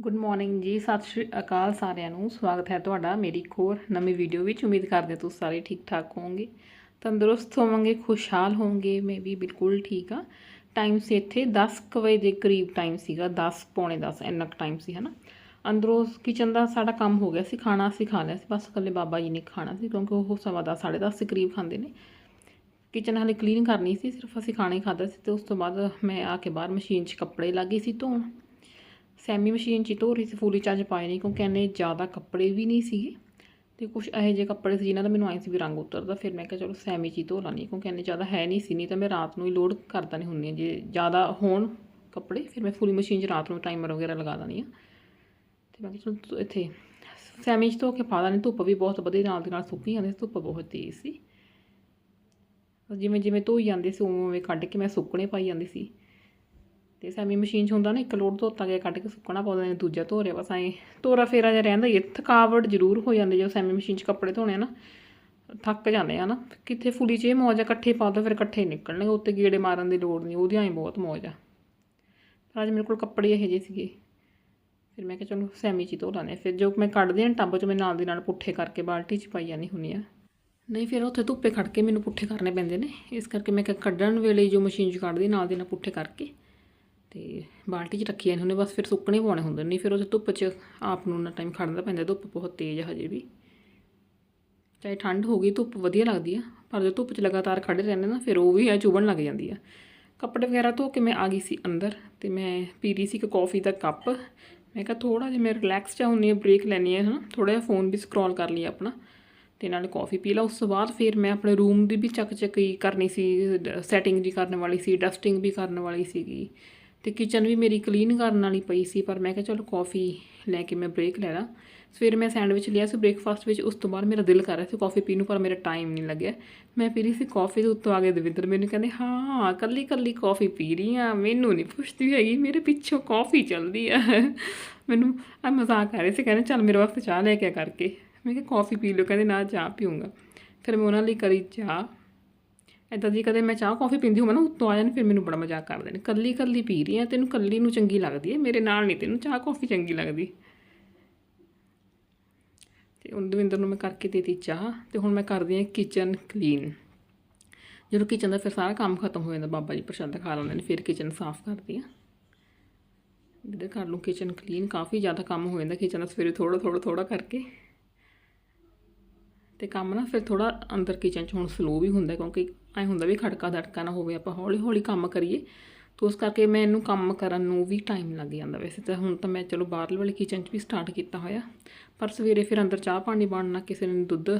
Good morning ਜੀ, ਸਤਿ ਸ਼੍ਰੀ ਅਕਾਲ ਸਾਰਿਆਂ ਨੂੰ। ਸਵਾਗਤ ਹੈ ਤੁਹਾਡਾ ਮੇਰੀ ਇੱਕ ਹੋਰ ਨਵੀਂ ਵੀਡੀਓ ਵਿੱਚ। ਉਮੀਦ ਕਰਦੇ ਹਾਂ ਤੁਸੀਂ ਸਾਰੇ ਠੀਕ ਠਾਕ ਹੋਵੋਗੇ। ਤੰਦਰੁਸਤ ਹੋਵੋਗੇ, ਖੁਸ਼ਹਾਲ ਹੋਵੋਗੇ। ਮੈਂ ਵੀ ਬਿਲਕੁਲ ਠੀਕ ਆ ਟਾਈਮ ਸੀ ਇੱਥੇ 10 ਕੁ ਵਜੇ ਦੇ ਕਰੀਬ ਟਾਈਮ ਸੀਗਾ। 10 ਪੌਣੇ 10 ਇੰਨਾ ਕੁ ਟਾਈਮ ਸੀ, ਹਨਾ? ਅੰਦਰੋਂ ਕਿਚਨ ਦਾ ਸਾਡਾ ਕੰਮ ਹੋ ਗਿਆ ਸੀ। ਖਾਣਾ ਅਸੀਂ ਖਾ ਲਿਆ ਸੀ। ਬਸ ਇਕੱਲੇ ਬਾਬਾ ਜੀ ਨੇ ਖਾਣਾ ਸੀ, ਕਿਉਂਕਿ ਉਹ ਸਵਾ ਦਸ, ਸਾਢੇ ਦਸ ਦੇ ਕਰੀਬ ਖਾਂਦੇ ਨੇ। ਕਿਚਨ ਹਾਲੇ ਕਲੀਨ ਕਰਨੀ ਸੀ। ਸਿਰਫ ਅਸੀਂ ਖਾਣਾ ਹੀ ਖਾਦਾ ਸੀ ਤੇ ਉਸ ਤੋਂ ਬਾਅਦ ਮੈਂ ਆ ਕੇ ਬਾਹਰ ਮਸ਼ੀਨ 'ਚ ਕੱਪੜੇ ਲੱਗੀ ਸੀ ਧੋਣ। ਸੈਮੀ ਮਸ਼ੀਨ 'ਚ ਹੀ ਧੋ ਰਹੀ ਸੀ ਫੁੱਲੀ ਚੱਜ ਪਾਏ ਨਹੀਂ ਕਿਉਂਕਿ ਇੰਨੇ ਜ਼ਿਆਦਾ ਕੱਪੜੇ ਵੀ ਨਹੀਂ ਸੀਗੇ ਤੇ ਕੁਝ ਇਹੋ ਜਿਹੇ ਕੱਪੜੇ ਸੀ ਜਿਨ੍ਹਾਂ ਦਾ ਮੈਨੂੰ ਆਏ ਸੀ ਵੀ ਰੰਗ ਉਤਰਦਾ, ਫਿਰ ਮੈਂ ਕਿਹਾ ਚਲੋ ਸੈਮੀ 'ਚ ਹੀ ਧੋ ਲਾਂਗੀ, ਕਿਉਂਕਿ ਇੰਨੇ ਜ਼ਿਆਦਾ ਹੈ ਨਹੀਂ ਸੀ, ਨਹੀਂ ਤਾਂ ਮੈਂ ਰਾਤ ਨੂੰ ਹੀ ਲੋਡ ਕਰਦਾ ਨਹੀਂ ਹੁੰਦੀ ਹਾਂ। ਜੇ ਜ਼ਿਆਦਾ ਹੋਣ ਕੱਪੜੇ, ਫਿਰ ਮੈਂ ਫੁੱਲੀ ਮਸ਼ੀਨ 'ਚ ਰਾਤ ਨੂੰ ਟਾਈਮਰ ਵਗੈਰਾ ਲਗਾ ਦਿੰਦੀ ਹਾਂ ਤੇ ਮੈਂ ਕਿਹਾ ਚਲੋ ਇੱਥੇ ਸੈਮੀ 'ਚ ਧੋ ਕੇ ਪਾ ਦਾਂਗੀ ਧੁੱਪ ਵੀ ਬਹੁਤ ਵਧੀਆ ਨਾਲ ਦੀ ਨਾਲ ਸੁੱਕੀ ਜਾਂਦੀ ਸੀ, ਧੁੱਪ ਬਹੁਤ ਤੇਜ਼ ਸੀ ਜਿਵੇਂ ਜਿਵੇਂ ਧੋਈ ਜਾਂਦੇ ਸੀ ਉਵੇਂ ਉਵੇਂ ਕੱਢ ਕੇ ਮੈਂ ਸੁੱਕਣੇ ਪਾਈ ਜਾਂਦੀ ਸੀ ਤੇ ਸੈਮੀ ਮਸ਼ੀਨ 'ਚ ਹੁੰਦਾ ਨਾ, ਇੱਕ ਲੋਡ ਧੋਤਾ ਗਿਆ, ਕੱਢ ਕੇ ਸੁੱਕਣਾ ਪਾਉਂਦੇ ਨੇ, ਦੂਜਾ ਧੋ ਰਿਹਾ, ਬਸ ਐਂ। ਧੋਰਾ ਫੇਰਾ ਜਿਹਾ ਰਹਿੰਦਾ ਹੀ, ਥਕਾਵਟ ਜ਼ਰੂਰ ਹੋ ਜਾਂਦੀ ਜਦੋਂ ਸੈਮੀ ਮਸ਼ੀਨ 'ਚ ਕੱਪੜੇ ਧੋਣੇ ਆ ਨਾ, ਥੱਕ ਜਾਂਦੇ ਆ ਨਾ। ਕਿੱਥੇ ਫੁਲੀ 'ਚ ਇਹ ਮੌਜ ਆ, ਇਕੱਠੇ ਪਾ ਦੋ, ਫਿਰ ਇਕੱਠੇ ਨਿਕਲਣਗੇ ਉੱਤੇ ਗੇੜੇ ਮਾਰਨ ਦੀ ਲੋੜ ਨਹੀਂ ਉਹਦੀਆਂ ਹੀ ਬਹੁਤ ਮੌਜ ਆ। ਪਰ ਅੱਜ ਮੇਰੇ ਕੋਲ ਕੱਪੜੇ ਇਹੋ ਜਿਹੇ ਸੀਗੇ। ਫਿਰ ਮੈਂ ਕਿਹਾ ਚਲੋ ਸੈਮੀ 'ਚ ਹੀ ਧੋ ਲਾਂਦੇ ਹਾਂ। ਫਿਰ ਜੋ ਮੈਂ ਕੱਢਦੇ ਹਾਂ ਟੱਬ 'ਚ, ਮੈਂ ਨਾਲ ਦੀ ਨਾਲ ਪੁੱਠੇ ਕਰਕੇ ਬਾਲਟੀ 'ਚ ਪਾਈ ਜਾਂਦੀ ਹੁੰਦੀ ਆ। ਨਹੀਂ, ਫਿਰ ਉੱਥੇ ਧੁੱਪੇ ਖੜ ਕੇ ਮੈਨੂੰ ਪੁੱਠੇ ਕਰਨੇ ਪੈਂਦੇ ਨੇ। ਇਸ ਕਰਕੇ ਮੈਂ ਕਿਹਾ ਕੱਢਣ ਵੇਲੇ ਜੋ ਮਸ਼ੀਨ 'ਚ ਕੱਢਦੀ, ਨਾਲ ਦੀ ਨਾਲ ਪੁੱਠੇ ਕਰਕੇ। ਤੇ ਬਾਲਟੀ 'ਚ ਰੱਖੀ ਜਾਂਦੇ ਹੁੰਦੇ ਬਸ ਫਿਰ ਸੁੱਕਣੇ ਪਾਉਣੇ ਹੁੰਦੇ ਨਹੀਂ ਫਿਰ ਉੱਥੇ ਧੁੱਪ 'ਚ ਆਪ ਨੂੰ ਨਾ ਟਾਈਮ ਖੜਨਾ ਪੈਂਦਾ, ਧੁੱਪ ਬਹੁਤ ਤੇਜ਼ ਹੈ ਹਜੇ ਵੀ। ਚਾਹੇ ਠੰਡ ਹੋ ਗਈ, ਧੁੱਪ ਵਧੀਆ ਲੱਗਦੀ ਆ, ਪਰ ਜੇ ਧੁੱਪ 'ਚ ਲਗਾਤਾਰ ਖੜੇ ਰਹਿੰਦੇ ਨਾ, ਫਿਰ ਉਹ ਵੀ ਆ ਚੁਭਣ ਲੱਗ ਜਾਂਦੀ ਆ। ਕੱਪੜੇ ਵਗੈਰਾ ਧੋ ਕੇ ਮੈਂ ਆ ਗਈ ਸੀ ਅੰਦਰ ਤੇ ਮੈਂ ਪੀ ਰਹੀ ਸੀ ਇੱਕ ਕੌਫੀ ਦਾ ਕੱਪ ਮੈਂ ਕਿਹਾ ਥੋੜਾ ਜਿਹਾ ਮੈਂ ਰਿਲੈਕਸ ਚਾ ਹੁੰਨੀ ਆ ਬ੍ਰੇਕ ਲੈਣੀ ਹੈ, ਹਨਾ ਥੋੜਾ ਜਿਹਾ ਫੋਨ ਵੀ ਸਕਰੋਲ ਕਰ ਲਈ ਆਪਣਾ, ਤੇ ਨਾਲੇ ਕੌਫੀ ਪੀ ਲਾ। ਉਸ ਤੋਂ ਬਾਅਦ ਫਿਰ ਮੈਂ ਆਪਣੇ ਰੂਮ ਦੀ ਵੀ ਚੱਕ ਚੱਕੀ ਕਰਨੀ ਸੀ ਸੈਟਿੰਗ ਵੀ ਕਰਨ ਵਾਲੀ ਸੀ ਡਸਟਿੰਗ ਵੀ ਕਰਨ ਵਾਲੀ ਸੀਗੀ। ਤੇ ਕਿਚਨ ਵੀ ਮੇਰੀ ਕਲੀਨ ਕਰਨ ਵਾਲੀ ਪਈ ਸੀ, ਪਰ ਮੈਂ ਕਿਹਾ ਚਲੋ ਕੌਫੀ ਲੈ ਕੇ ਮੈਂ ਬ੍ਰੇਕ ਲੈ ਲਾਂ। ਸਵੇਰ ਮੈਂ ਸੈਂਡਵਿਚ ਲਿਆ ਸੀ ਬ੍ਰੇਕਫਾਸਟ ਵਿੱਚ ਉਸ ਤੋਂ ਬਾਅਦ ਮੇਰਾ ਦਿਲ ਕਰ ਰਿਹਾ ਸੀ ਕੌਫੀ ਪੀਣ ਨੂੰ, ਪਰ ਮੇਰਾ ਟਾਈਮ ਨਹੀਂ ਲੱਗਿਆ। ਮੈਂ ਪੀ ਰਹੀ ਸੀ ਕੌਫੀ ਦੇ ਉੱਤੋਂ ਆ ਕੇ ਦਵਿੰਦਰ, ਮੈਨੂੰ ਕਹਿੰਦੇ, ਹਾਂ ਕੱਲੀ ਕੱਲੀ ਕੌਫੀ ਪੀ ਰਹੀ ਆ, ਮੈਨੂੰ ਨਹੀਂ ਪੁੱਛਦੀ ਹੈਗੀ, ਮੇਰੇ ਪਿੱਛੋਂ ਕੌਫੀ ਚੱਲਦੀ ਆ। ਮੈਨੂੰ ਆ ਮਜ਼ਾਕ ਕਰ ਰਹੇ ਸੀ, ਕਹਿੰਦੇ, ਚੱਲ ਮੇਰੇ ਵਾਸਤੇ ਚਾਹ ਲੈ ਕੇ ਆ ਕਰਕੇ। ਮੈਂ ਕਿਹਾ ਕੌਫੀ ਪੀ ਲਓ। ਕਹਿੰਦੇ, ਨਾ, ਚਾਹ ਪੀਊਂਗਾ। ਫਿਰ ਮੈਂ ਉਹਨਾਂ ਲਈ ਕਰੀ ਚਾਹ। ਐਦਾਂ ਦੀ ਕਦੇ ਮੈਂ ਚਾਹ ਕੌਫੀ ਪੀਂਦੀ ਹੋਵਾਂ ਨਾ, ਉੱਤੋਂ ਆ ਜਾਣ, ਫਿਰ ਮੈਨੂੰ ਬੜਾ ਮਜ਼ਾਕ ਕਰਦੇ ਨੇ ਕੱਲੀ ਕੱਲੀ ਪੀ ਰਹੀ ਆ ਤੈਨੂੰ ਕੱਲੀ ਨੂੰ ਚੰਗੀ ਲੱਗਦੀ ਹੈ, ਮੇਰੇ ਨਾਲ ਨਹੀਂ ਤੈਨੂੰ ਚਾਹ ਕੌਫੀ ਚੰਗੀ ਲੱਗਦੀ। ਤੇ ਹੁਣ ਦਵਿੰਦਰ ਨੂੰ ਮੈਂ ਕਰਕੇ ਦੇਤੀ ਚਾਹ, ਤੇ ਹੁਣ ਮੈਂ ਕਰਦੀ ਹਾਂ ਕਿਚਨ ਕਲੀਨ ਜਦੋਂ ਕਿਚਨ ਦਾ ਫਿਰ ਸਾਰਾ ਕੰਮ ਖਤਮ ਹੋ ਜਾਂਦਾ, ਬਾਬਾ ਜੀ ਪ੍ਰਸ਼ਾਦਾ ਖਾ ਲੈਂਦੇ ਨੇ, ਫਿਰ ਕਿਚਨ ਸਾਫ਼ ਕਰਦੀ ਹਾਂ। ਇੱਧਰ ਕਰ ਲੂੰ ਕਿਚਨ ਕਲੀਨ ਕਾਫੀ ਜ਼ਿਆਦਾ ਕੰਮ ਹੋ ਜਾਂਦਾ ਕਿਚਨ ਦਾ, ਸਵੇਰੇ ਥੋੜਾ ਥੋੜਾ ਥੋੜਾ ਕਰਕੇ। ਤੇ ਕੰਮ ਨਾ ਫਿਰ ਥੋੜਾ ਅੰਦਰ ਕਿਚਨ 'ਚ ਹੁਣ ਸਲੋ ਵੀ ਹੁੰਦਾ, ਕਿਉਂਕਿ ਐ ਹੁੰਦਾ ਵੀ ਖੜਕਾ ਧੜਕਾ ਨਾ ਹੋਵੇ, ਆਪਾਂ ਹੌਲੀ ਹੌਲੀ ਕੰਮ ਕਰੀਏ। ਤਾਂ ਉਸ ਕਰਕੇ ਮੈਂ ਇਹਨੂੰ ਕੰਮ ਕਰਨ ਨੂੰ ਵੀ ਟਾਈਮ ਲੱਗ ਜਾਂਦਾ ਵੈਸੇ ਤਾਂ। ਹੁਣ ਤਾਂ ਮੈਂ ਚਲੋ ਬਾਹਰਲੇ ਵਾਲੇ ਕਿਚਨ 'ਚ ਵੀ ਸਟਾਰਟ ਕੀਤਾ ਹੋਇਆ। ਪਰ ਸਵੇਰੇ ਫਿਰ ਅੰਦਰ ਚਾਹ ਪਾਣੀ ਬਣਨਾ, ਕਿਸੇ ਨੂੰ ਦੁੱਧ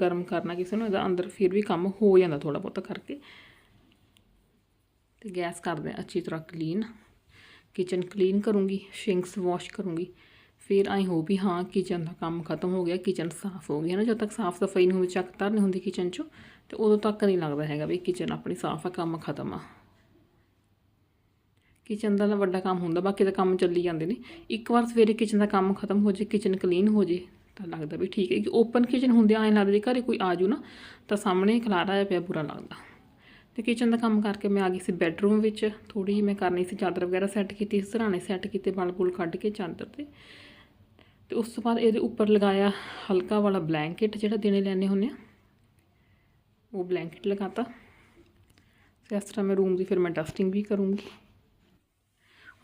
ਗਰਮ ਕਰਨਾ, ਕਿਸੇ ਨੂੰ ਇਹਦਾ ਅੰਦਰ ਫਿਰ ਵੀ ਕੰਮ ਹੋ ਜਾਂਦਾ ਥੋੜਾ ਬਹੁਤਾ ਕਰਕੇ। ਤੇ ਗੈਸ ਕਰਦੇ ਹਾਂ ਅੱਛੀ ਤਰ੍ਹਾਂ ਕਲੀਨ ਕਿਚਨ ਕਲੀਨ ਕਰੂੰਗੀ ਸ਼ਿੰਕਸ ਵਾਸ਼ ਕਰੂੰਗੀ। ਫਿਰ ਆਈ ਹੋ ਵੀ ਹਾਂ ਕਿਚਨ ਦਾ ਕੰਮ ਖਤਮ ਹੋ ਗਿਆ ਕਿਚਨ ਸਾਫ਼ ਹੋ ਗਿਆ ਨਾ। ਜਦ ਤੱਕ ਸਾਫ਼ ਸਫ਼ਾਈ ਨਹੀਂ ਹੁੰਦੀ, ਚੱਕ ਤਰ ਨਹੀਂ ਹੁੰਦੀ ਕਿਚਨ 'ਚੋਂ ਤੇ ਉਦੋਂ ਤੱਕ ਨਹੀਂ ਲੱਗਦਾ ਹੈਗਾ ਵੀ ਕਿਚਨ ਆਪਣੀ ਸਾਫ਼ ਆ, ਕੰਮ ਖਤਮ ਆ। ਕਿਚਨ ਦਾ ਤਾਂ ਵੱਡਾ ਕੰਮ ਹੁੰਦਾ, ਬਾਕੀ ਦਾ ਕੰਮ ਚੱਲੀ ਜਾਂਦੇ ਨੇ। ਇੱਕ ਵਾਰ ਸਵੇਰੇ ਕਿਚਨ ਦਾ ਕੰਮ ਖਤਮ ਹੋ ਜੇ ਕਿਚਨ ਕਲੀਨ ਹੋ ਜੇ, ਤਾਂ ਲੱਗਦਾ ਵੀ ਠੀਕ ਹੈ। ਕਿ ਓਪਨ ਕਿਚਨ ਹੁੰਦੇ ਐਂ ਲੱਗਦਾ ਜੇ ਘਰੇ ਕੋਈ ਆ ਜੂ ਨਾ, ਤਾਂ ਸਾਹਮਣੇ ਖਲਾਰਾ ਜਿਹਾ ਪਿਆ ਬੁਰਾ ਲੱਗਦਾ। ਤੇ ਕਿਚਨ ਦਾ ਕੰਮ ਕਰਕੇ ਮੈਂ ਆ ਗਈ ਸੀ ਬੈੱਡਰੂਮ ਵਿੱਚ। ਥੋੜੀ ਜਿਹੀ ਮੈਂ ਕਰਨੀ ਸੀ ਚਾਦਰ ਵਗੈਰਾ ਸੈੱਟ ਕੀਤੀ ਸਰਾਣੇ ਸੈੱਟ ਕੀਤੇ, ਬਲ ਬੁਲ ਕੱਢ ਕੇ ਚਾਦਰ ਤੇ। ਤੇ ਉਸ ਤੋਂ ਬਾਅਦ ਇਹਦੇ ਉੱਪਰ ਲਗਾਇਆ ਹਲਕਾ ਵਾਲਾ ਬਲੈਂਕਟ ਜਿਹੜਾ ਦਿਨੇ ਲੈਣੇ ਹੁੰਦੇ ਆ। ਉਹ ਬਲੈਂਕਟ ਲਗਾਤਾ। ਤੇ ਇਸ ਤਰ੍ਹਾਂ ਮੈਂ ਰੂਮ ਦੀ ਫਿਰ ਮੈਂ ਡਸਟਿੰਗ ਵੀ ਕਰੂੰਗੀ।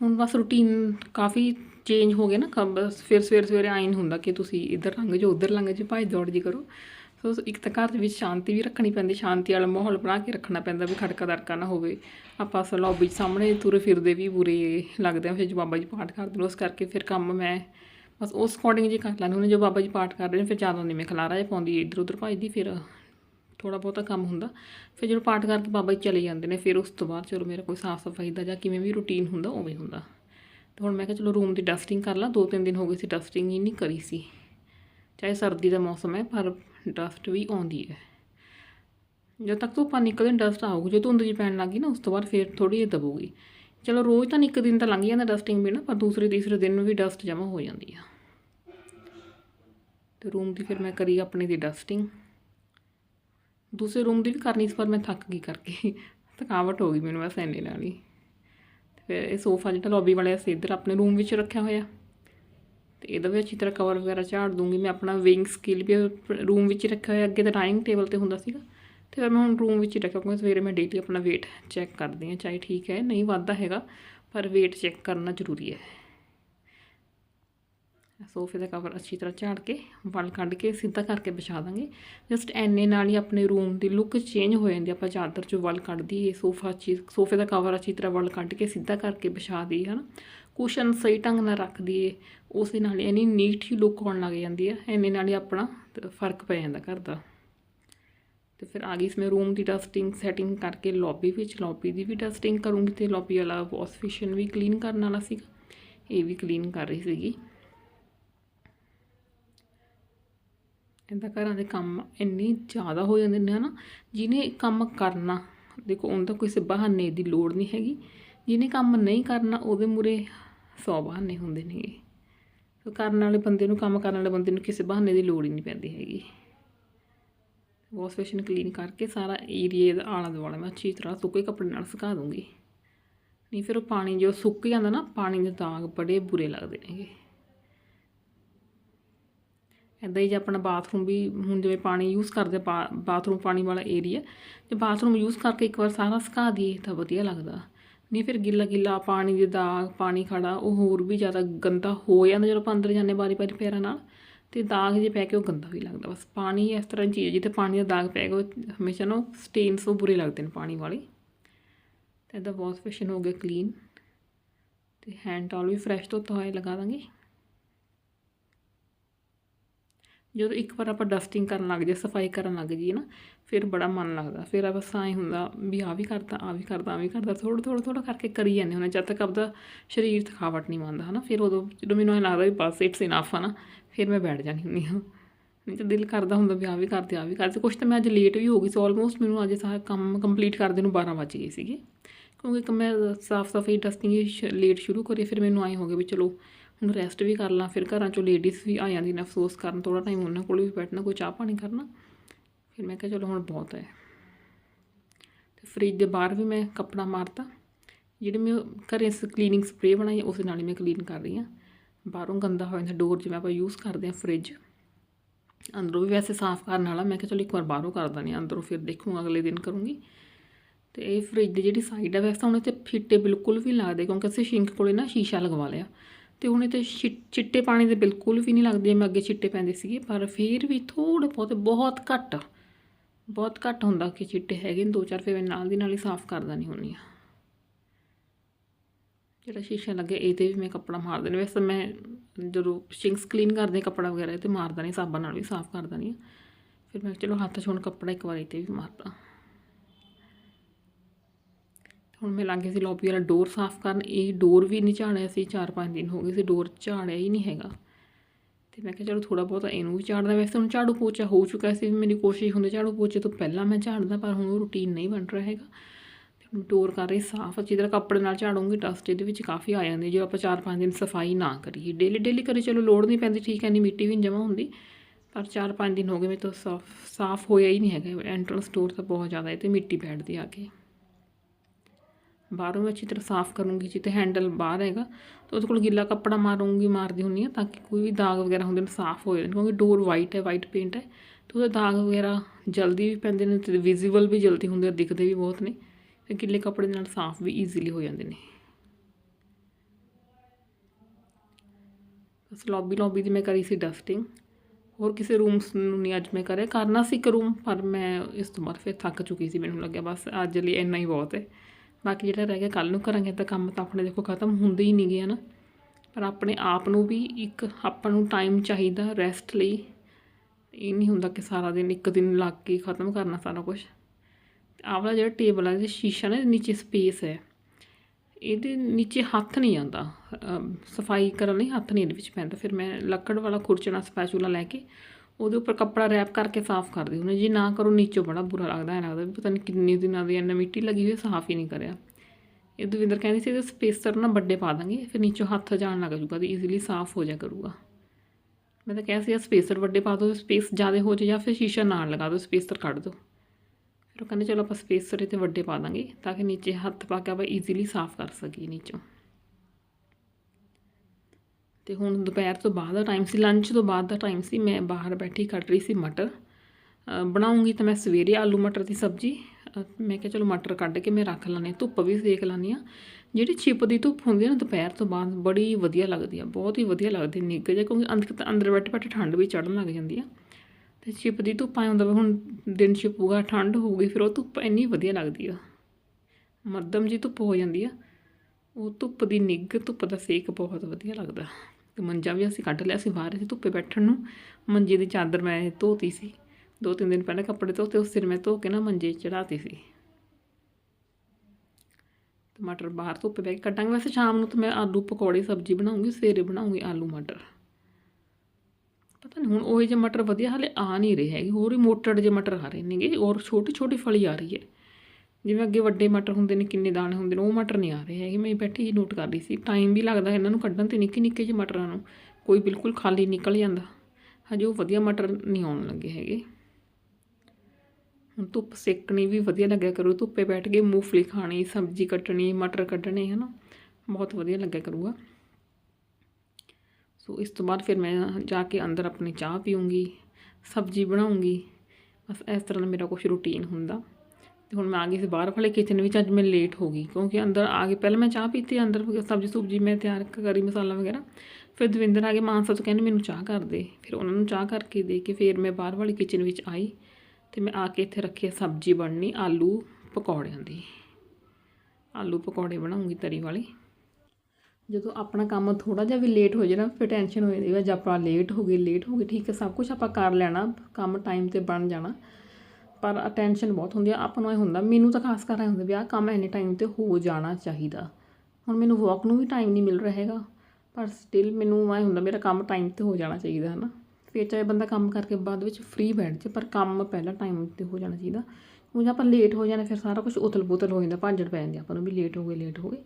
ਹੁਣ ਬਸ ਰੂਟੀਨ ਕਾਫੀ ਚੇਂਜ ਹੋ ਗਿਆ ਨਾ ਕ- ਬਸ ਫਿਰ ਸਵੇਰ ਸਵੇਰੇ ਆਇਨ ਹੁੰਦਾ ਕਿ ਤੁਸੀਂ ਇੱਧਰ ਲੰਘ ਜਾਓ, ਉੱਧਰ ਲੰਘ ਜਾਓ, ਭਾਈ ਦੌੜ ਜੀ ਕਰੋ। ਸੋ ਇੱਕ ਤਾਂ ਘਰ ਦੇ ਵਿੱਚ ਸ਼ਾਂਤੀ ਵੀ ਰੱਖਣੀ ਪੈਂਦੀ, ਸ਼ਾਂਤੀ ਵਾਲਾ ਮਾਹੌਲ ਬਣਾ ਕੇ ਰੱਖਣਾ ਪੈਂਦਾ ਵੀ ਖੜਕਾ ਦੜਕਾ ਨਾ ਹੋਵੇ। ਆਪਾਂ ਅਸਲ ਲੌਬੀ 'ਚ ਸਾਹਮਣੇ ਤੁਰੇ ਫਿਰਦੇ ਵੀ ਬੁਰੇ ਲੱਗਦੇ ਆ, ਫਿਰ ਜੋ ਬਾਬਾ ਜੀ ਪਾਠ ਕਰਦੇ ਨੇ, ਉਸ ਕਰਕੇ ਫਿਰ ਕੰਮ ਮੈਂ ਬਸ ਉਸ ਅਕੋਰਡਿੰਗ ਜੀ ਕਰ ਲੈਂਦੀ ਹੁਣ ਜੋ ਬਾਬਾ ਜੀ ਪਾਠ ਕਰ ਰਹੇ ਨੇ, ਫਿਰ ਜ਼ਿਆਦਾ ਨਹੀਂ ਮੈਂ ਖਲਾਰਾ ਜਿਹਾ ਪਾਉਂਦੀ ਇੱਧਰ ਉੱਧਰ ਭੱਜਦੀ ਫਿਰ ਥੋੜਾ ਬਹੁਤਾ ਕੰਮ ਹੁੰਦਾ। ਫਿਰ ਜਦੋਂ ਪਾਠ ਕਰਕੇ ਬਾਬਾ ਜੀ ਚਲੇ ਜਾਂਦੇ ਨੇ, ਫਿਰ ਉਸ ਤੋਂ ਬਾਅਦ ਚਲੋ ਮੇਰਾ ਕੋਈ ਸਾਫ਼ ਸਫ਼ਾਈ ਦਾ ਜਾਂ ਕਿਵੇਂ ਵੀ ਰੂਟੀਨ ਹੁੰਦਾ, ਉਵੇਂ ਹੁੰਦਾ। ਤੇ ਹੁਣ ਮੈਂ ਕਿਹਾ ਚਲੋ ਰੂਮ ਦੀ ਡਸਟਿੰਗ ਕਰ ਲਾਂ ਦੋ ਤਿੰਨ ਦਿਨ ਹੋ ਗਏ ਸੀ ਡਸਟਿੰਗ ਹੀ ਨਹੀਂ ਕਰੀ ਸੀ। ਚਾਹੇ ਸਰਦੀ ਦਾ ਮੌਸਮ ਹੈ, ਪਰ ਡਸਟ ਵੀ ਆਉਂਦੀ ਹੈ। ਜਦ ਤੱਕ ਧੁੱਪਾਂ ਨਿਕਲਦੇ ਡਸਟ ਆਊਗੀ। ਜੇ ਧੁੰਦ ਜੀ ਪੈਣ ਲੱਗੀ ਨਾ, ਉਸ ਤੋਂ ਬਾਅਦ ਫਿਰ ਥੋੜੀ ਜਿਹੀ ਦਬੂਗੀ। ਚਲੋ ਰੋਜ਼ ਤਾਂ ਨਹੀਂ ਇੱਕ ਦਿਨ ਤਾਂ ਲੰਘ ਜਾਂਦਾ ਡਸਟਿੰਗ ਵੀ ਪਰ ਦੂਸਰੇ ਤੀਸਰੇ ਦਿਨ ਵੀ ਡਸਟ ਜਮ੍ਹਾਂ ਹੋ ਜਾਂਦੀ ਆ। ਤੇ ਰੂਮ ਦੀ ਫਿਰ ਮੈਂ ਕਰੀ ਆਪਣੇ ਦੀ ਡਸਟਿੰਗ। ਦੂਸਰੇ ਰੂਮ ਦੀ ਵੀ ਕਰਨੀ ਸੀ, ਪਰ ਮੈਂ ਥੱਕ ਗਈ ਕਰਕੇ। ਥਕਾਵਟ ਹੋ ਗਈ ਮੈਨੂੰ ਬਸ ਇੰਨੇ ਨਾਲ ਹੀ। ਫਿਰ ਇਹ ਸੋਫਾ ਜਿਹੜਾ ਲੌਬੀ ਵਾਲੇ ਅਸੀਂ ਇੱਧਰ ਆਪਣੇ ਰੂਮ ਵਿੱਚ ਰੱਖਿਆ ਹੋਇਆ। ਤੇ ਇਹਦਾ ਵੀ ਅੱਛੀ ਤਰ੍ਹਾਂ ਕਵਰ ਵਗੈਰਾ ਝਾੜ ਦੂੰਗੀ। ਮੈਂ ਆਪਣਾ ਵਿੰਗ ਸਕਿੱਲ ਵੀ ਰੂਮ ਵਿੱਚ ਹੀ ਰੱਖਿਆ ਹੋਇਆ, ਅੱਗੇ ਤਾਂ ਡਾਈਨਿੰਗ ਟੇਬਲ ਤੇ ਹੁੰਦਾ ਸੀਗਾ। ਤੇ ਫਿਰ ਮੈਂ ਹੁਣ ਰੂਮ ਵਿੱਚ ਹੀ ਰੱਖਿਆ, ਕਿਉਂਕਿ ਸਵੇਰੇ ਮੈਂ ਡੇਲੀ ਆਪਣਾ weight ਚੈੱਕ ਕਰਦੀ ਹਾਂ, ਚਾਹੇ ਠੀਕ ਹੈ, ਨਹੀਂ ਵੱਧਦਾ ਹੈਗਾ, ਪਰ weight ਚੈੱਕ ਕਰਨਾ ਜ਼ਰੂਰੀ ਹੈ। ਸੋਫੇ ਦਾ ਕਵਰ ਅੱਛੀ ਤਰ੍ਹਾਂ ਝਾੜ ਕੇ, ਵੱਲ ਕੱਢ ਕੇ, ਸਿੱਧਾ ਕਰਕੇ ਵਿਛਾ ਦਾਂਗੇ। ਜਸਟ ਐਨੇ ਨਾਲ ਹੀ ਆਪਣੇ ਰੂਮ ਦੀ ਲੁੱਕ ਚੇਂਜ ਹੋ ਜਾਂਦੀ ਆਪਾਂ ਚਾਦਰ ਚੋਂ ਵੱਲ ਕੱਢ ਏ ਸੋਫਾ ਚੀ ਸੋਫੇ ਦਾ ਕਵਰ ਅੱਛੀ ਤਰ੍ਹਾਂ ਵਲ ਕੱਢ ਕੇ, ਸਿੱਧਾ ਕਰਕੇ ਵਿਛਾ ਦੀ ਹਨਾ। ਕੁਸ਼ਨ ਸਹੀ ਢੰਗ ਨਾਲ ਰੱਖ ਦਈਏ। ਉਸ ਦੇ ਨਾਲ ਐਨੀ ਨੀਟ ਹੀ ਲੁੱਕ ਆਉਣ ਲੱਗ ਜਾਂਦੀ ਹੈ ਐਨੇ ਨਾਲ ਹੀ ਆਪਣਾ ਫ਼ਰਕ ਪੈ ਜਾਂਦਾ ਘਰ ਦਾ। ਤੇ ਫਿਰ ਆ ਗਈ ਇਸਮੇ ਰੂਮ ਦੀ ਡਸਟਿੰਗ ਸੈਟਿੰਗ ਕਰਕੇ ਲੌਬੀ ਵਿੱਚ। ਲੌਬੀ ਦੀ ਵੀ ਡਸਟਿੰਗ ਕਰੂੰਗੀ ਤੇ ਲੌਬੀ ਵਾਲਾ ਵਾਸ਼ ਫਿਸ਼ਨ ਵੀ ਕਲੀਨ ਕਰਨ ਵਾਲਾ ਸੀਗਾ। ਇਹ ਵੀ ਕਲੀਨ ਕਰ ਰਹੀ ਸੀਗੀ। ਇਹਦਾ ਘਰਾਂ ਦੇ ਕੰਮ ਇੰਨੇ ਜ਼ਿਆਦਾ ਹੋ ਜਾਂਦੇ ਨੇ ਹਨਾ, ਜਿਹਨੇ ਕੰਮ ਕਰਨਾ, ਦੇਖੋ ਉਹਦਾ ਕਿਸੇ ਬਹਾਨੇ ਦੀ ਲੋੜ ਨਹੀਂ ਹੈਗੀ, ਜਿਹਨੇ ਕੰਮ ਨਹੀਂ ਕਰਨਾ ਉਹਦੇ ਮੂਰੇ ਸੌ ਬਹਾਨੇ ਹੁੰਦੇ ਨੇਗੇ ਸੋ ਕਰਨ ਵਾਲੇ ਬੰਦੇ ਨੂੰ, ਕੰਮ ਕਰਨ ਵਾਲੇ ਬੰਦੇ ਨੂੰ ਕਿਸੇ ਬਹਾਨੇ ਦੀ ਲੋੜ ਹੀ ਨਹੀਂ ਪੈਂਦੀ ਹੈਗੀ। ਵਾਸ਼ ਬੇਸਿਨ ਕਲੀਨ ਕਰਕੇ ਸਾਰਾ ਏਰੀਆ ਦਾ ਆਲਾ ਦੁਆਲਾ ਮੈਂ ਅੱਛੀ ਤਰ੍ਹਾਂ ਸੁੱਕੇ ਕੱਪੜੇ ਨਾਲ ਸੁਕਾ ਦੂੰਗੀ। ਨਹੀਂ ਫਿਰ ਉਹ ਪਾਣੀ ਜੋ ਸੁੱਕ ਜਾਂਦਾ ਨਾ, ਪਾਣੀ ਦੇ ਦਾਗ ਬੜੇ ਬੁਰੇ ਲੱਗਦੇ ਨੇਗੇ ਇੱਦਾਂ ਹੀ ਜੇ ਆਪਣਾ ਬਾਥਰੂਮ ਵੀ ਹੁਣ ਜਿਵੇਂ ਪਾਣੀ ਯੂਜ਼ ਕਰਦੇ ਬਾਥਰੂਮ ਪਾਣੀ ਵਾਲਾ ਏਰੀਆ ਜੇ ਬਾਥਰੂਮ ਯੂਜ਼ ਕਰਕੇ ਇੱਕ ਵਾਰ ਸਾਰਾ ਸੁਕਾ ਦਈਏ ਤਾਂ ਵਧੀਆ ਲੱਗਦਾ। ਨਹੀਂ ਫਿਰ ਗਿੱਲਾ ਗਿੱਲਾ ਪਾਣੀ ਦੇ ਦਾਗ, ਪਾਣੀ ਖੜਾ, ਉਹ ਹੋਰ ਵੀ ਜ਼ਿਆਦਾ ਗੰਦਾ ਹੋ ਜਾਂਦਾ ਜਦੋਂ ਆਪਾਂ ਅੰਦਰ ਜਾਂਦੇ ਬਾਰੀ ਬਾਰੀ ਪੈਰਾਂ ਨਾਲ, ਤੇ ਦਾਗ ਜੇ ਪੈ ਕੇ ਉਹ ਗੰਦਾ ਵੀ ਲੱਗਦਾ। ਬਸ ਪਾਣੀ ਇਸ ਤਰ੍ਹਾਂ ਦੀ ਚੀਜ਼ ਜਿੱਥੇ ਪਾਣੀ ਦਾ ਦਾਗ ਪੈ ਗਿਆ, ਉਹ ਹਮੇਸ਼ਾ ਨਾ ਸਟੇਨਸ ਉਹ ਬੁਰੇ ਲੱਗਦੇ ਨੇ ਪਾਣੀ ਵਾਲੇ। ਤੇ ਇਹਦਾ ਵਾਸ਼ ਬੇਸਿਨ ਹੋ ਗਿਆ ਕਲੀਨ ਤੇ ਹੈਂਡ ਟਾਲ ਵੀ ਫਰੈਸ਼ ਧੋਤਾ ਹੋਇਆ, ਲਗਾ ਦਾਂਗੇ। ਜਦੋਂ ਇੱਕ ਵਾਰ ਆਪਾਂ ਡਸਟਿੰਗ ਕਰਨ ਲੱਗ ਜਾਈਏ, ਸਫ਼ਾਈ ਕਰਨ ਲੱਗ ਜਾਈਏ ਨਾ, ਫਿਰ ਬੜਾ ਮਨ ਲੱਗਦਾ। ਫਿਰ ਆ ਬਸ ਐਂ ਹੁੰਦਾ ਵੀ ਆ ਵੀ ਕਰਦਾ ਆ ਵੀ ਕਰਦਾ ਆ ਵੀ ਕਰਦਾ ਥੋੜਾ ਥੋੜਾ ਥੋੜਾ ਕਰਕੇ ਕਰੀ ਜਾਂਦੇ ਹੁੰਦੇ ਜਦ ਤੱਕ ਆਪਦਾ ਸਰੀਰ ਥਕਾਵਟ ਨਹੀਂ ਮੰਨਦਾ, ਹਨਾ। ਫਿਰ ਉਦੋਂ ਜਦੋਂ ਮੈਨੂੰ ਐਂ ਲੱਗਦਾ ਵੀ ਬਸ ਇਟਸ ਇਨਫ ਆ ਨਾ ਫਿਰ ਮੈਂ ਬੈਠ ਜਾਂਦੀ ਹੁੰਦੀ ਹਾਂ। ਨਹੀਂ ਤਾਂ ਦਿਲ ਕਰਦਾ ਹੁੰਦਾ ਵੀ ਆ ਵੀ ਕਰਦੇ ਆ ਵੀ ਕਰਦੇ ਕੁਛ ਤਾਂ ਮੈਂ ਅੱਜ ਲੇਟ ਵੀ ਹੋ ਗਈ ਸੀ। ਆਲਮੋਸਟ ਮੈਨੂੰ ਅੱਜ ਸਾਰਾ ਕੰਮ ਕੰਪਲੀਟ ਕਰਦੇ ਨੂੰ 12 ਵੱਜ ਗਏ ਸੀਗੇ। ਕਿਉਂਕਿ ਇੱਕ ਮੈਂ ਸਾਫ਼ ਸਫ਼ਾਈ ਡਸਟਿੰਗ ਲੇਟ ਸ਼ੁਰੂ ਕਰੀ। ਫਿਰ ਮੈਨੂੰ ਐਂ ਹੋ ਗਿਆ ਵੀ ਚਲੋ ਹੁਣ ਰੈਸਟ ਵੀ ਕਰ ਲਾਂ, ਫਿਰ ਘਰਾਂ ਚੋਂ ਲੇਡੀਜ਼ ਵੀ ਆ ਜਾਂਦੀ ਨੇ ਅਫਸੋਸ ਕਰਨ ਥੋੜਾ ਟਾਈਮ ਉਹਨਾਂ ਕੋਲ ਵੀ ਬੈਠਣਾ, ਕੋਈ ਚਾਹ ਪਾਣੀ ਕਰਨਾ। ਫਿਰ ਮੈਂ ਕਿਹਾ ਚਲੋ ਹੁਣ ਬਹੁਤ ਹੈ। ਤੇ ਫ੍ਰਿਜ ਦੇ ਬਾਹਰ ਵੀ ਮੈਂ ਕੱਪੜਾ ਮਾਰਤਾ। ਜਿਹੜੇ ਮੈਂ ਘਰੇ ਕਲੀਨਿੰਗ ਸਪਰੇ ਬਣਾਈ, ਉਸ ਨਾਲ ਹੀ ਮੈਂ ਕਲੀਨ ਕਰ ਰਹੀ ਹਾਂ। ਬਾਹਰੋਂ ਗੰਦਾ ਹੋ ਜਾਂਦਾ ਡੋਰ ਜਿਵੇਂ ਆਪਾਂ ਯੂਜ਼ ਕਰਦੇ ਹਾਂ ਫ੍ਰਿਜ ਅੰਦਰੋਂ ਵੀ ਵੈਸੇ ਸਾਫ਼ ਕਰਨ ਵਾਲਾ, ਮੈਂ ਕਿਹਾ ਚਲੋ ਇੱਕ ਵਾਰ ਬਾਹਰੋਂ ਕਰ ਦਿੰਦੀ ਅੰਦਰੋਂ ਫਿਰ ਦੇਖੂੰਗਾ ਅਗਲੇ ਦਿਨ ਕਰੂੰਗੀ। ਤੇ ਇਹ ਫ੍ਰਿਜ ਦੀ ਜਿਹੜੀ ਸਾਈਡ ਹੈ, ਵੈਸੇ ਤਾਂ ਉਹਨੇ ਤੇ ਫਿੱਟੇ ਬਿਲਕੁਲ ਵੀ ਲੱਗਦੇ, ਕਿਉਂਕਿ ਅਸੀਂ ਸ਼ਿੰਕ ਕੋਲੇ ਨਾ ਸ਼ੀਸ਼ਾ ਲਗਵਾ ਲਿਆ। ਤੇ ਇਹ ਤੇ ਛਿ- ਚਿੱਟੇ ਪਾਣੀ ਦੇ ਬਿਲਕੁਲ ਵੀ ਨਹੀਂ ਲੱਗਦੇ ਮੈਂ ਅੱਗੇ ਚਿੱਟੇ ਪੈਂਦੇ ਸੀਗੇ, ਪਰ ਫਿਰ ਵੀ ਥੋੜ੍ਹੇ ਬਹੁਤ ਬਹੁਤ ਘੱਟ ਬਹੁਤ ਘੱਟ ਹੁੰਦਾ ਕਿ ਚਿੱਟੇ ਹੈਗੇ ਨੇ ਦੋ ਚਾਰ ਫਿਰ ਮੈਂ ਨਾਲ ਦੀ ਨਾਲ ਹੀ ਸਾਫ਼ ਕਰਦਾ ਨਹੀਂ ਹੁੰਦੀ ਆ ਜਿਹੜਾ ਸ਼ੀਸ਼ਾ ਲੱਗਿਆ ਇਹਦੇ ਵੀ ਮੈਂ ਕੱਪੜਾ ਮਾਰ ਦਿੰਦੀ ਵੈਸੇ ਮੈਂ ਜਦੋਂ ਸ਼ਿੰਕਸ ਕਲੀਨ ਕਰਦੇ ਕੱਪੜਾ ਵਗੈਰਾ, ਇਹ ਤੇ ਮਾਰਦਾ ਨਹੀਂ ਸਾਬਣ ਨਾਲ ਵੀ ਸਾਫ਼ ਕਰਦਾ ਨਹੀਂ ਹਾਂ। ਫਿਰ ਮੈਂ, ਚਲੋ ਹੱਥ 'ਚ ਹੁਣ ਕੱਪੜਾ ਇੱਕ ਵਾਰੀ ਤੇ ਵੀ ਮਾਰਦਾ। ਹੁਣ ਮੈਂ ਲੱਗੇ ਸੀ, ਲੌਬੀ ਵਾਲਾ ਡੋਰ ਸਾਫ਼ ਕਰਨ, ਇਹ ਡੋਰ ਵੀ ਨਹੀਂ ਝਾੜਿਆ ਸੀ 4-5 ਦਿਨ ਹੋ ਗਏ ਸੀ ਡੋਰ ਝਾੜਿਆ ਹੀ ਨਹੀਂ ਹੈਗਾ। ਤੇ ਮੈਂ ਕਿਹਾ ਚਲੋ ਥੋੜਾ ਬਹੁਤਾ ਇਹਨੂੰ ਵੀ ਝਾੜਦਾ, ਵੈਸੇ ਹੁਣ ਝਾੜੂ ਪੋਚਾ ਹੋ ਚੁੱਕਾ ਸੀ, ਮੇਰੀ ਕੋਸ਼ਿਸ਼ ਹੁੰਦੀ ਝਾੜੂ ਪੋਚੇ ਤੋਂ ਪਹਿਲਾਂ ਮੈਂ ਝਾੜਦਾ, ਪਰ ਹੁਣ ਉਹ ਰੂਟੀਨ ਨਹੀਂ ਬਣ ਰਿਹਾ ਹੈਗਾ। ਤੇ ਡੋਰ ਕਰ ਰਹੀ, ਸਾਫ਼, ਅੱਛੀ ਤਰ੍ਹਾਂ ਕੱਪੜੇ ਨਾਲ ਝਾੜੂੰਗੀ ਡਸਟ ਇਹਦੇ ਵਿੱਚ ਕਾਫੀ ਆ ਜਾਂਦੀ, ਜੇ ਆਪਾਂ 4-5 ਦਿਨ ਸਫ਼ਾਈ ਨਾ ਕਰੀਏ। ਡੇਲੀ ਡੇਲੀ ਕਰੇ, ਚਲੋ ਲੋੜ ਨਹੀਂ ਪੈਂਦੀ, ਠੀਕ ਹੈ ਨਹੀਂ ਮਿੱਟੀ ਵੀ ਨਹੀਂ ਜਮਾ ਹੁੰਦੀ, ਪਰ 4-5 ਦਿਨ ਹੋ ਗਏ, ਮੇਰੇ ਤੋਂ ਸਾਫ਼ ਸਾਫ਼ ਹੋਇਆ ਹੀ ਨਹੀਂ ਹੈਗਾ ਐਂਟਰੈਂਸ ਡੋਰ ਤਾਂ ਬਹੁਤ ਜ਼ਿਆਦਾ ਹੈ, ਤੇ ਮਿੱਟੀ ਬੈਠਦੀ ਆ ਕੇ ਬਾਹਰੋਂ ਮੈਂ ਅੱਛੀ ਤਰ੍ਹਾਂ ਸਾਫ਼ ਕਰੂੰਗੀ, ਜਿੱਥੇ ਹੈਂਡਲ ਬਾਹਰ ਹੈਗਾ, ਤਾਂ ਉਹਦੇ ਕੋਲ ਗਿੱਲਾ ਕੱਪੜਾ ਮਾਰੂੰਗੀ, ਮਾਰਦੀ ਹੁੰਦੀ ਹਾਂ, ਤਾਂ ਕਿ ਕੋਈ ਵੀ ਦਾਗ ਵਗੈਰਾ ਹੁੰਦੇ ਨੇ ਸਾਫ਼ ਹੋ ਜਾਣ, ਕਿਉਂਕਿ ਡੋਰ ਵਾਈਟ ਹੈ ਵਾਈਟ ਪੇਂਟ ਹੈ, ਤੇ ਉਹਦੇ ਦਾਗ ਵਗੈਰਾ ਜਲਦੀ ਵੀ ਪੈਂਦੇ ਨੇ ਤੇ ਵਿਜ਼ੀਬਲ ਵੀ ਜਲਦੀ ਹੁੰਦੇ ਆ, ਦਿਖਦੇ ਵੀ ਬਹੁਤ ਨੇ, ਤੇ ਗਿੱਲੇ ਕੱਪੜੇ ਨਾਲ ਸਾਫ਼ ਵੀ ਈਜ਼ੀਲੀ ਹੋ ਜਾਂਦੇ ਨੇ। ਬਸ ਲੌਬੀ ਲੌਬੀ ਦੀ ਮੈਂ ਕਰੀ ਸੀ ਡਸਟਿੰਗ ਹੋਰ ਕਿਸੇ ਰੂਮਸ ਨੂੰ ਨਹੀਂ ਅੱਜ ਮੈਂ ਕਰਿਆ, ਕਰਨਾ ਸੀ ਇੱਕ ਰੂਮ ਪਰ ਮੈਂ ਇਸ ਤੋਂ ਬਾਅਦ ਫਿਰ ਥੱਕ ਚੁੱਕੀ ਸੀ, ਮੈਨੂੰ ਲੱਗਿਆ ਬਸ ਅੱਜ ਲਈ ਇੰਨਾ ਹੀ ਬਹੁਤ ਹੈ। ਬਾਕੀ ਜਿਹੜਾ ਰਹਿ ਗਿਆ ਕੱਲ ਨੂੰ ਕਰਾਂਗੇ ਤਾਂ ਕੰਮ ਤਾਂ ਆਪਣੇ ਦੇਖੋ ਖਤਮ ਹੁੰਦੇ ਹੀ ਨਹੀਂ ਗਏ ਨਾ ਪਰ ਆਪਣੇ ਆਪ ਨੂੰ ਵੀ ਇੱਕ ਆਪਾਂ ਨੂੰ ਟਾਈਮ ਚਾਹੀਦਾ ਰੈਸਟ ਲਈ। ਇਹ ਨਹੀਂ ਹੁੰਦਾ ਕਿ ਸਾਰਾ ਦਿਨ ਇੱਕ ਦਿਨ ਲੱਗ ਕੇ ਖਤਮ ਕਰਨਾ ਸਾਰਾ ਕੁਝ ਆਹ ਵਾਲਾ ਜਿਹੜਾ ਟੇਬਲ ਹੈ ਇਹਦੇ ਸ਼ੀਸ਼ਾ ਨੇ, ਇਹਦੇ ਨੀਚੇ ਸਪੇਸ ਹੈ। ਇਹਦੇ ਨੀਚੇ ਹੱਥ ਨਹੀਂ ਆਉਂਦਾ। ਸਫ਼ਾਈ ਕਰਨ ਲਈ ਹੱਥ ਨਹੀਂ ਇਹਦੇ ਵਿੱਚ ਪੈਂਦਾ। ਫਿਰ ਮੈਂ ਲੱਕੜ ਵਾਲਾ ਖੁਰਚਣਾ ਸਪੈਚੂਲਾ ਲੈ ਕੇ ਉਹਦੇ ਉੱਪਰ ਕੱਪੜਾ ਰੈਪ ਕਰਕੇ ਸਾਫ਼ ਕਰਦੀ ਹੁੰਦੀ ਜੇ ਨਾ ਕਰੋ, ਨੀਚੋਂ ਬੜਾ ਬੁਰਾ ਲੱਗਦਾ ਹੈ ਲੱਗਦਾ ਵੀ ਪਤਾ ਨਹੀਂ ਕਿੰਨੇ ਦਿਨਾਂ ਦੀ ਇੰਨਾ ਮਿੱਟੀ ਲੱਗੀ ਹੋਈ ਸਾਫ਼ ਹੀ ਨਹੀਂ ਕਰਿਆ। ਇਹ ਦਵਿੰਦਰ ਕਹਿੰਦੀ ਸੀ, ਇਹਦੇ ਸਪੇਸਰ ਨਾ ਵੱਡੇ ਪਾ ਦਾਂਗੇ, ਫਿਰ ਨੀਚੋਂ ਹੱਥ ਜਾਣ ਲੱਗ ਜੂਗਾ ਤੇ ਈਜ਼ੀਲੀ ਸਾਫ਼ ਹੋ ਜਾ ਕਰੂਗਾ। ਮੈਂ ਤਾਂ ਕਿਹਾ ਸੀ ਇਹ ਸਪੇਸਰ ਵੱਡੇ ਪਾ ਦਿਓ ਸਪੇਸ ਜ਼ਿਆਦਾ ਹੋ ਜਾਏ ਜਾਂ ਫਿਰ ਸ਼ੀਸ਼ਾ ਨਾਲ ਲਗਾ ਦਿਓ ਸਪੇਸਰ ਕੱਢ ਦਿਓ। ਫਿਰ ਉਹ ਕਹਿੰਦੇ, ਚਲੋ ਆਪਾਂ ਸਪੇਸਰ ਤੇ ਵੱਡੇ ਪਾ ਦਾਂਗੇ, ਤਾਂ ਕਿ ਨੀਚੇ ਹੱਥ ਪਾ ਕੇ ਆਪਾਂ ਈਜ਼ੀਲੀ ਸਾਫ਼ ਕਰ ਸਕੀਏ ਨੀਚੋਂ। ਤੇ ਹੁਣ ਦੁਪਹਿਰ ਤੋਂ ਬਾਅਦ ਦਾ ਟਾਈਮ ਸੀ ਲੰਚ ਤੋਂ ਬਾਅਦ ਦਾ ਟਾਈਮ ਸੀ ਮੈਂ ਬਾਹਰ ਬੈਠੀ ਕੱਟ ਰਹੀ ਸੀ ਮਟਰ। ਅ, ਬਣਾਉਂਗੀ ਤਾਂ ਮੈਂ ਸਵੇਰੇ ਆਲੂ ਮਟਰ ਦੀ ਸਬਜ਼ੀ। ਮੈਂ ਕਿਹਾ ਚਲੋ ਮਟਰ ਕੱਢ ਕੇ ਮੈਂ ਰੱਖ ਲੈਂਦੀ ਹਾਂ ਧੁੱਪ ਵੀ ਸੇਕ ਲੈਂਦੀ ਆ ਜਿਹੜੀ ਛਿਪ ਦੀ ਧੁੱਪ ਹੁੰਦੀ ਹੈ ਨਾ ਦੁਪਹਿਰ ਤੋਂ ਬਾਅਦ ਬੜੀ ਵਧੀਆ ਲੱਗਦੀ ਆ ਬਹੁਤ ਹੀ ਵਧੀਆ ਲੱਗਦੀ ਨਿੱਘ ਜਿਹਾ ਕਿਉਂਕਿ ਅੰਦਰ ਅੰਦਰ ਬੈਠੇ ਬੈਠੇ ਠੰਡ ਵੀ ਚੜਨ ਲੱਗ ਜਾਂਦੀ ਆ। ਤੇ ਛਿਪ ਦੀ ਧੁੱਪ ਆਇਆ ਹੁੰਦਾ ਵੀ ਹੁਣ ਦਿਨ ਛਿਪੂਗਾ ਠੰਡ ਹੋਊਗੀ ਫਿਰ ਉਹ ਧੁੱਪ ਇੰਨੀ ਵਧੀਆ ਲੱਗਦੀ ਆ। ਮੱਧਮ ਜੀ ਧੁੱਪ ਹੋ ਜਾਂਦੀ ਆ ਉਹ ਧੁੱਪ ਦੀ ਨਿੱਘ ਧੁੱਪ ਦਾ ਸੇਕ ਬਹੁਤ ਵਧੀਆ ਲੱਗਦਾ। ਤੇ ਮੰਜਾ ਵੀ ਅਸੀਂ ਕੱਢ ਲਿਆ ਸੀ ਬਾਹਰ ਅਸੀਂ ਧੁੱਪੇ ਬੈਠਣ ਨੂੰ। ਮੰਜੇ ਦੀ ਚਾਦਰ ਮੈਂ ਧੋਤੀ ਸੀ। ਦੋ ਤਿੰਨ ਦਿਨ ਪਹਿਲਾਂ ਕੱਪੜੇ ਧੋਤੇ, ਉਸ ਸਿਰ ਮੈਂ ਧੋ ਕੇ ਨਾ ਮੰਜੇ ਚੜਾਤੀ ਸੀ। ਟਮਾਟਰ ਬਾਹਰ ਧੁੱਪੇ ਬੈ ਕੇ ਕੱਟਾਂਗੇ ਵੈਸੇ ਸ਼ਾਮ ਨੂੰ ਤਾਂ ਮੈਂ ਆਲੂ ਪਕੌੜੇ, ਸਬਜ਼ੀ ਬਣਾਉਂਗੀ, ਸਵੇਰੇ ਬਣਾਉਂਗੀ ਆਲੂ, ਮਟਰ। ਪਤਾ ਨਹੀਂ ਹੁਣ ਉਹ ਜੇ ਮਟਰ ਵਧੀਆ ਹਾਲੇ ਆ ਨਹੀਂ ਰਹੇ ਹੈਗੇ। ਹੋਰ ਹੀ ਮੋਟੜ ਜੇ ਮਟਰ ਆ ਰਹੇ ਨੇਗੇ। ਔਰ ਛੋਟੀ ਛੋਟੀ ਫਲੀ ਆ ਰਹੀ ਹੈ। ਜਿਵੇਂ ਅੱਗੇ ਵੱਡੇ ਮਟਰ ਹੁੰਦੇ ਨੇ, ਕਿੰਨੇ ਦਾਣੇ ਹੁੰਦੇ ਨੇ, ਉਹ ਮਟਰ ਨਹੀਂ ਆ ਰਹੇ ਹੈਗੇ। ਮੈਂ ਬੈਠੀ ਹੀ ਨੋਟ ਕਰ ਰਹੀ ਸੀ। ਟਾਈਮ ਵੀ ਲੱਗਦਾ ਇਹਨਾਂ ਨੂੰ ਕੱਢਣ ਤੇ ਨਿੱਕੇ ਨਿੱਕੇ ਜਿਹੇ ਮਟਰਾਂ ਨੂੰ। ਕੋਈ ਬਿਲਕੁਲ ਖਾਲੀ ਨਿਕਲ ਜਾਂਦਾ। ਹਜੇ ਉਹ ਵਧੀਆ ਮਟਰ ਨਹੀਂ ਆਉਣ ਲੱਗੇ ਹੈਗੇ। ਹੁਣ ਧੁੱਪ ਸੇਕਣੀ ਵੀ ਵਧੀਆ ਲੱਗਿਆ ਕਰੂ। ਧੁੱਪੇ ਬੈਠ ਕੇ ਮੂੰਗਫਲੀ ਖਾਣੀ, ਸਬਜ਼ੀ ਕੱਟਣੀ, ਮਟਰ ਕੱਢਣੇ, ਹਨਾ। ਬਹੁਤ ਵਧੀਆ ਲੱਗਿਆ ਕਰੂਗਾ। ਸੋ ਇਸ ਤੋਂ ਬਾਅਦ ਫਿਰ ਮੈਂ ਜਾ ਕੇ ਅੰਦਰ ਆਪਣੀ ਚਾਹ ਪੀਉਂਗੀ ਸਬਜ਼ੀ ਬਣਾਉਂਗੀ ਬਸ ਇਸ ਤਰ੍ਹਾਂ ਦਾ ਮੇਰਾ ਕੁਝ ਰੂਟੀਨ ਹੁੰਦਾ। ਤੇ ਹੁਣ ਮੈਂ ਆ ਗਈ ਸੀ ਬਾਹਰ ਵਾਲੇ ਕਿਚਨ ਵਿੱਚ ਅੱਜ ਮੈਂ ਲੇਟ ਹੋ ਗਈ, ਕਿਉਂਕਿ ਅੰਦਰ ਆ ਕੇ ਪਹਿਲਾਂ ਮੈਂ ਚਾਹ ਪੀਤੀ, ਅੰਦਰ ਸਬਜ਼ੀ ਸੁਬਜੀ ਮੈਂ ਤਿਆਰ ਕਰੀ ਮਸਾਲਾ ਵਗੈਰਾ। ਫਿਰ ਦਵਿੰਦਰ ਆ ਕੇ ਮਾਨਸਾ ਤੋਂ ਕਹਿੰਦੇ ਮੈਨੂੰ ਚਾਹ ਕਰ ਦੇ। ਫਿਰ ਉਹਨਾਂ ਨੂੰ ਚਾਹ ਕਰਕੇ ਦੇ ਕੇ ਫਿਰ ਮੈਂ ਬਾਹਰ ਵਾਲੀ ਕਿਚਨ ਵਿੱਚ ਆਈ ਤੇ ਮੈਂ ਆ ਕੇ ਇੱਥੇ ਰੱਖੀ ਸਬਜ਼ੀ ਬਣਨੀ ਆਲੂ ਪਕੌੜਿਆਂ ਦੀ। ਆਲੂ ਪਕੌੜੇ ਬਣਾਉਂਗੀ ਤਰੀ ਵਾਲੀ। ਜਦੋਂ ਆਪਣਾ ਕੰਮ ਥੋੜਾ ਜਿਹਾ ਵੀ ਲੇਟ ਹੋ ਜਾਏ ਨਾ, ਫਿਰ ਟੈਨਸ਼ਨ ਹੋ ਜਾਂਦੀ ਹੈ ਜੇ ਆਪਾਂ ਲੇਟ ਹੋ ਗਏ ਲੇਟ ਹੋ ਗਏ, ਠੀਕ ਹੈ ਸਭ ਕੁਝ ਆਪਾਂ ਕਰ ਲੈਣਾ, ਕੰਮ ਟਾਈਮ ਤੇ ਬਣ ਜਾਣਾ। ਪਰ ਟੈਨਸ਼ਨ ਬਹੁਤ ਹੁੰਦੀ ਆ, ਆਪਾਂ ਨੂੰ ਇਹ ਹੁੰਦਾ, ਮੈਨੂੰ ਤਾਂ ਖਾਸ ਕਰ ਇਹ ਹੁੰਦਾ ਵੀ ਆਹ ਕੰਮ ਐਨੇ ਟਾਈਮ ਤੇ ਹੋ ਜਾਣਾ ਚਾਹੀਦਾ। ਹੁਣ ਮੈਨੂੰ ਵਾਕ ਨੂੰ ਵੀ ਟਾਈਮ ਨਹੀਂ ਮਿਲ ਰਿਹਾ ਹੈਗਾ, ਪਰ ਸਟਿਲ ਮੈਨੂੰ ਐ ਹੁੰਦਾ ਮੇਰਾ ਕੰਮ ਟਾਈਮ ਤੇ ਹੋ ਜਾਣਾ ਚਾਹੀਦਾ ਹੈ ਨਾ ਫਿਰ ਚਾਹੇ ਬੰਦਾ ਕੰਮ ਕਰਕੇ ਬਾਅਦ ਵਿੱਚ ਫ੍ਰੀ ਬੈਠ ਜਾਏ, ਪਰ ਕੰਮ ਪਹਿਲਾਂ ਟਾਈਮ ਤੇ ਹੋ ਜਾਣਾ ਚਾਹੀਦਾ। ਹੁਣ ਜੇ ਆਪਾਂ ਲੇਟ ਹੋ ਜਾਣਾ ਫਿਰ ਸਾਰਾ ਕੁਝ ਉਤਲ ਪੁਤਲ ਹੋ ਜਾਂਦਾ, ਭਾਂਜੜ ਪੈ ਜਾਂਦੀ, ਆਪਾਂ ਨੂੰ ਵੀ ਲੇਟ ਹੋ ਗਏ ਲੇਟ ਹੋ ਗਏ।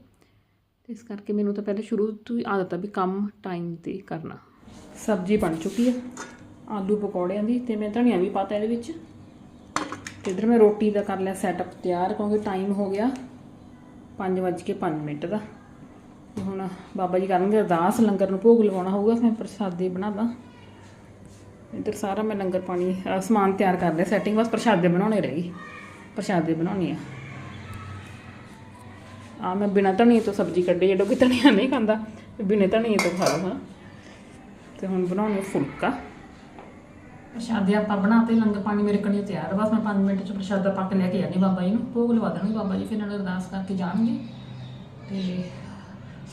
ਤੇ ਇਸ ਕਰਕੇ ਮੈਨੂੰ ਤਾਂ ਪਹਿਲੇ ਸ਼ੁਰੂ ਤੋਂ ਹੀ ਆਦਤ ਆ ਵੀ ਕੰਮ ਟਾਈਮ ਤੇ ਕਰਨਾ। ਸਬਜ਼ੀ ਬਣ ਚੁੱਕੀ ਆ, ਆਲੂ ਪਕੌੜਿਆਂ ਦੀ, ਤੇ ਮੈਂ ਧਨੀਆ ਵੀ ਪਾਤਾ ਇਹਦੇ ਵਿੱਚ। ਤੇ ਇਧਰ ਮੈਂ ਰੋਟੀ ਦਾ ਕਰ ਲਿਆ ਸੈਟਅਪ ਤਿਆਰ, ਕਿਉਂਕਿ ਟਾਈਮ ਹੋ ਗਿਆ 5:05 ਮਿੰਟ ਦਾ। ਹੁਣ ਬਾਬਾ ਜੀ ਕਰਨਗੇ ਅਰਦਾਸ, ਲੰਗਰ ਨੂੰ ਭੋਗ ਲਵਾਉਣਾ ਹੋਊਗਾ, ਫਿਰ ਪ੍ਰਸ਼ਾਦੇ ਬਣਾਦਾ ਇੱਧਰ ਸਾਰਾ ਮੈਂ ਲੰਗਰ ਪਾਣੀ ਸਮਾਨ ਤਿਆਰ ਕਰ ਲਿਆ ਸੈਟਿੰਗ ਬਸ ਪ੍ਰਸ਼ਾਦੇ ਬਣਾਉਣੇ ਰਹਿ। ਗਈ ਪ੍ਰਸ਼ਾਦੇ ਬਣਾਉਣੀ ਆ। ਆ ਮੈਂ ਬਿਨਾਂ ਧਨੀਏ ਤੋਂ ਸਬਜ਼ੀ ਕੱਢੀ ਜਿਹੜਾ ਕਿ ਧਨੀਆ ਨਹੀਂ ਖਾਂਦਾ ਤੇ ਬਿਨਾਂ ਧਨੀਏ ਤੋਂ ਖਾ ਲਵਾਂ। ਤੇ ਹੁਣ ਬਣਾਉਣੀ ਫੁਲਕਾ। ਪ੍ਰਸ਼ਾਦੇ ਆਪਾਂ ਬਣਾ ਬਣਾਤੇ ਲੰਗਰ ਪਾਣੀ ਮੇਰੇ ਕਣੀ ਤਿਆਰ ਆ। ਬਸ ਮੈਂ 5 ਮਿੰਟ ਚ ਪ੍ਰਸ਼ਾਦਾ ਪਾ ਕੇ ਲੈ ਕੇ ਜਾਣੀ ਬਾਬਾ ਜੀ ਨੂੰ। ਭੋਗ ਲਵਾ ਦੇਣਗੇ ਬਾਬਾ ਜੀ, ਫਿਰ ਨਾਲ ਅਰਦਾਸ ਕਰਕੇ ਜਾਣਗੇ। ਤੇ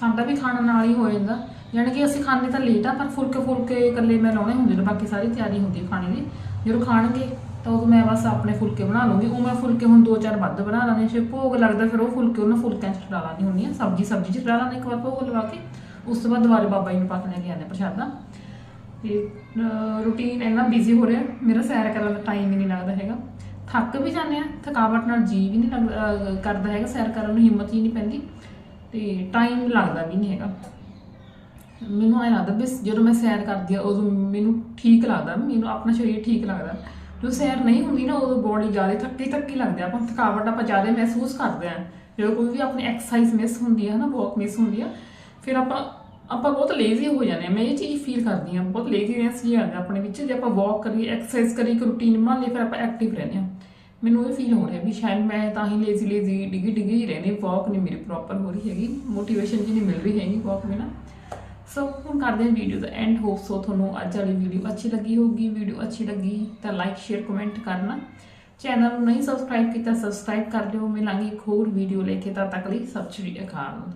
ਸਾਡਾ ਵੀ ਖਾਣਾ ਨਾਲ ਹੀ ਹੋ ਜਾਂਦਾ। ਯਾਨੀ ਕਿ ਅਸੀਂ ਖਾਣੇ ਤਾਂ ਲੇਟ ਆ, ਪਰ ਫੁਲਕੇ ਫੁਲਕੇ ਇਕੱਲੇ ਮੈਂ ਲਾਉਣੇ ਹੁੰਦੇ ਨੇ, ਬਾਕੀ ਸਾਰੀ ਤਿਆਰੀ ਹੁੰਦੀ ਹੈ ਖਾਣੇ ਦੀ। ਜਦੋਂ ਖਾਣਗੇ, ਤਾਂ ਉਦੋਂ ਮੈਂ ਬਸ ਆਪਣੇ ਫੁਲਕੇ ਬਣਾ ਲੂੰਗੀ ਉਹ ਮੈਂ ਫੁਲਕੇ ਹੁਣ ਦੋ ਚਾਰ ਵੱਧ ਬਣਾ ਲਾਂਗੇ ਜੇ ਭੋਗ ਲੱਗਦਾ ਫਿਰ ਉਹ ਫੁਲਕੇ ਉਹਨਾਂ ਫੁਲਕਿਆਂ 'ਚ ਡਾਲਾ ਹੁੰਦੀ ਹੁੰਦੀਆਂ ਸਬਜ਼ੀ ਸਬਜ਼ੀ 'ਚ ਡਾਲਾ ਇੱਕ ਵਾਰ ਭੋਗ ਲਵਾ ਕੇ, ਉਸ ਤੋਂ ਬਾਅਦ ਦੁਬਾਰੇ ਬਾਬਾ ਜੀ ਨੂੰ ਪਾ ਕੇ ਲੈ ਕੇ ਆਉਂਦੇ ਪ੍ਰਸ਼ਾਦਾ। ਤੇ ਰੂਟੀਨ ਇੰਨਾ ਬਿਜ਼ੀ ਹੋ ਰਿਹਾ, ਮੇਰਾ ਸੈਰ ਕਰਨ ਦਾ ਟਾਈਮ ਹੀ ਨਹੀਂ ਲੱਗਦਾ ਹੈਗਾ। ਥੱਕ ਵੀ ਜਾਂਦੇ ਆ, ਥਕਾਵਟ ਨਾਲ ਜੀ ਵੀ ਨਹੀਂ ਲੱਗਦਾ ਕਰਦਾ ਹੈਗਾ, ਸੈਰ ਕਰਨ ਨੂੰ ਹਿੰਮਤ ਹੀ ਨਹੀਂ ਪੈਂਦੀ, ਤੇ ਟਾਈਮ ਲੱਗਦਾ ਵੀ ਨਹੀਂ ਹੈਗਾ। ਮੈਨੂੰ ਐਂ ਲੱਗਦਾ ਵੀ ਜਦੋਂ ਮੈਂ ਸੈਰ ਕਰਦੀ ਆ, ਉਦੋਂ ਮੈਨੂੰ ਠੀਕ ਲੱਗਦਾ, ਮੈਨੂੰ ਆਪਣਾ ਸਰੀਰ ਠੀਕ ਲੱਗਦਾ। ਜਦੋਂ ਸੈਰ ਨਹੀਂ ਹੁੰਦੀ ਨਾ, ਉਦੋਂ ਬੋਡੀ ਜ਼ਿਆਦਾ ਥੱਕੀ ਥੱਕੀ ਲੱਗਦੀ ਆ, ਆਪਾਂ ਥਕਾਵਟ ਆਪਾਂ ਜ਼ਿਆਦਾ ਮਹਿਸੂਸ ਕਰਦੇ ਆ। ਜਦੋਂ ਕੋਈ ਵੀ ਆਪਣੀ ਐਕਸਰਸਾਈਜ਼ ਮਿਸ ਹੁੰਦੀ ਹੈ ਨਾ ਵਾਕ ਮਿਸ ਹੁੰਦੀ ਆ, ਫਿਰ ਆਪਾਂ ਆਪਾਂ ਬਹੁਤ ਲੇਜ਼ੀ ਹੋ ਜਾਂਦੇ ਆ ਮੈਂ ਇਹ ਚੀਜ਼ ਫੀਲ ਕਰਦੀ ਆ ਬਹੁਤ ਲੇਜ਼ੀਨੈਸ ਜੀ ਆਉਂਦਾ ਆਪਣੇ ਵਿੱਚ। ਜੇ ਆਪਾਂ ਵਾਕ ਕਰੀਏ ਐਕਸਰਸਾਈਜ਼ ਕਰੀਏ, ਇੱਕ ਰੂਟੀਨ ਬਣਾ ਲਈਏ, ਫਿਰ ਆਪਾਂ ਐਕਟਿਵ ਰਹਿੰਦੇ ਆ ਮੈਨੂੰ ਇਹ ਫੀਲ ਹੋ ਰਿਹਾ ਵੀ ਸ਼ਾਇਦ ਮੈਂ ਤਾਂ ਹੀ ਲੇਜ਼ੀ ਲੇਜ਼ੀ ਡਿੱਗੀ ਡਿੱਗੀ ਹੀ ਰਹਿੰਦੀ ਵਾਕ ਨਹੀਂ ਮੇਰੀ ਪ੍ਰੋਪਰ ਹੋ ਰਹੀ ਹੈਗੀ। ਮੋਟੀਵੇਸ਼ਨ ਜੀ ਨਹੀਂ ਮਿਲ ਰਹੀ ਹੈਗੀ ਵਾਕ ਬਿਨਾ। ਸੋ ਹੁਣ ਕਰਦੇ ਹਾਂ ਵੀਡੀਓ ਦਾ ਐਂਡ ਹੋਪ ਸੋ ਤੁਹਾਨੂੰ ਅੱਜ ਵਾਲੀ ਵੀਡੀਓ ਅੱਛੀ ਲੱਗੀ ਹੋਊਗੀ। ਵੀਡੀਓ ਅੱਛੀ ਲੱਗੀ ਤਾਂ ਲਾਈਕ ਸ਼ੇਅਰ ਕਮੈਂਟ ਕਰਨਾ। ਚੈਨਲ ਨੂੰ ਨਹੀਂ ਸਬਸਕ੍ਰਾਈਬ ਕੀਤਾ ਸਬਸਕ੍ਰਾਈਬ ਕਰ ਲਿਓ ਮਿਲਾਂਗੇ ਇੱਕ ਹੋਰ ਵੀਡੀਓ ਲੈ ਕੇ। ਤਦ ਤੱਕ ਲਈ ਸਤਿ ਸ਼੍ਰੀ ਅਕਾਲ।